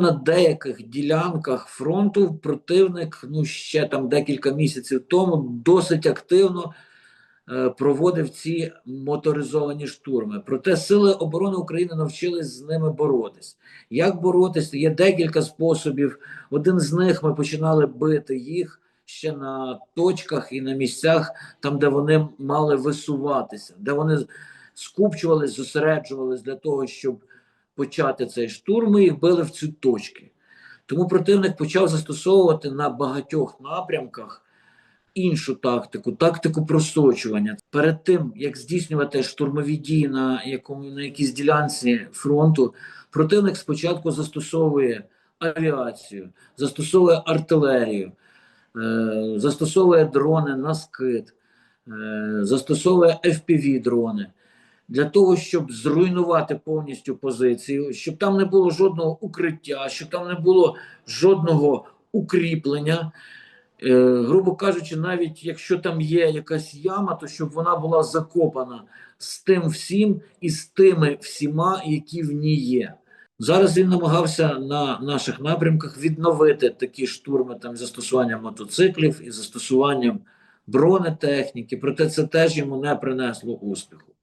на деяких ділянках фронту противник ну ще там декілька місяців тому досить активно е, проводив ці моторизовані штурми. Проте сили оборони України навчились з ними боротись. Як боротись? Є декілька способів. Один з них ми починали бити їх ще на точках і на місцях, там, де вони мали висуватися, де вони скупчувались, зосереджувались для того, щоб почати цей штурм. Ми їх били в ці точки. Тому противник почав застосовувати на багатьох напрямках іншу тактику, тактику просочування. Перед тим як здійснювати штурмові дії на якому на якійсь ділянці фронту, противник спочатку застосовує авіацію, застосовує артилерію, е, застосовує дрони на скид, е, застосовує fpv дрони для того, щоб зруйнувати повністю позицію, щоб там не було жодного укриття, щоб там не було жодного укріплення. Е, грубо кажучи, навіть якщо там є якась яма, то щоб вона була закопана з тим всім і з тими всіма, які в ній є. Зараз він намагався на наших напрямках відновити такі штурми там застосуванням мотоциклів і застосуванням бронетехніки, проте це теж йому не принесло успіху.